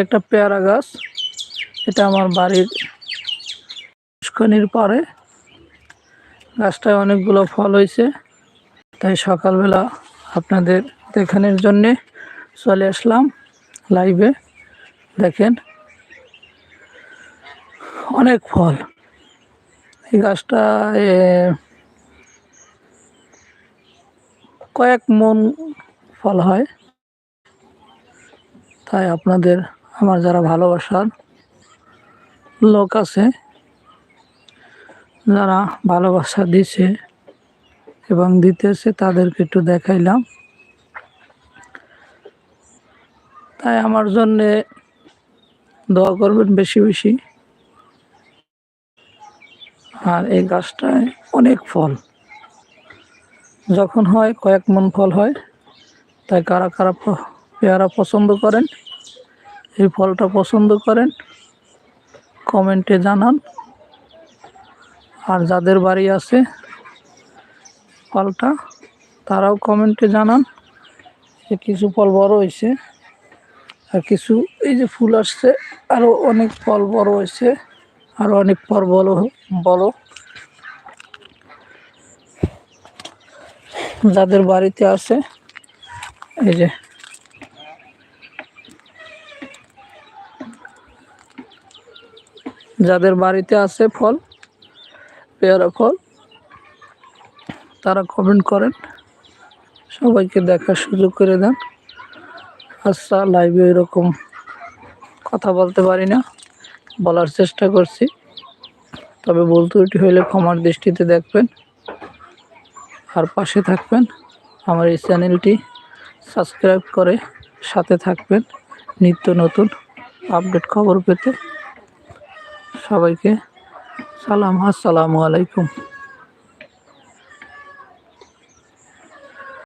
একটা পেয়ারা গাছ। এটা আমার বাড়ির পুষ্কনির পারে গাছটায় অনেকগুলো ফল হয়েছে। তাই সকালবেলা আপনাদের দেখানোর জন্যে চলে আসলাম লাইভে। দেখেন, অনেক ফল। এই গাছটা কয়েক মন ফল হয়। তাই আপনাদের আমার যারা ভালোবাসার লোক আছে, যারা ভালোবাসা দিছে এবং দিতেছে তাদেরকে একটু দেখাইলাম। তাই আমার জন্যে দোয়া করবেন বেশি বেশি। আর এই গাছটায় অনেক ফল। যখন হয় কয়েক মন ফল হয়, তাই কারা কারা পেয়ারা পছন্দ করেন এই ফলটা পছন্দ করেন, কমেন্টে জানান। আর যাদের বাড়ি আছে ফলটা তারাও কমেন্টে জানান যে কিছু ফল বড় হয়েছে আর কিছু, এই যে ফুল আসছে আরও অনেক ফল বড় হয়েছে আরও অনেক ফল বড় বড়। যাদের বাড়িতে আছে, এই যে যাদের বাড়িতে আছে ফল, পেয়ারা ফল, তারা কমেন্ট করেন। সবাইকে দেখার সুযোগ করে দেন। আচ্ছা লাইভে এরকম কথা বলতে পারি না। বলার চেষ্টা করছি। তবে ভুল ত্রুটি হইলে ক্ষমার দৃষ্টিতে দেখবেন। আর পাশে থাকবেন। আমার এই চ্যানেলটি সাবস্ক্রাইব করে সাথে থাকবেন। নিত্য নতুন আপডেট খবর পেতে। সবাইকে। সালাম আসসালামু আলাইকুম।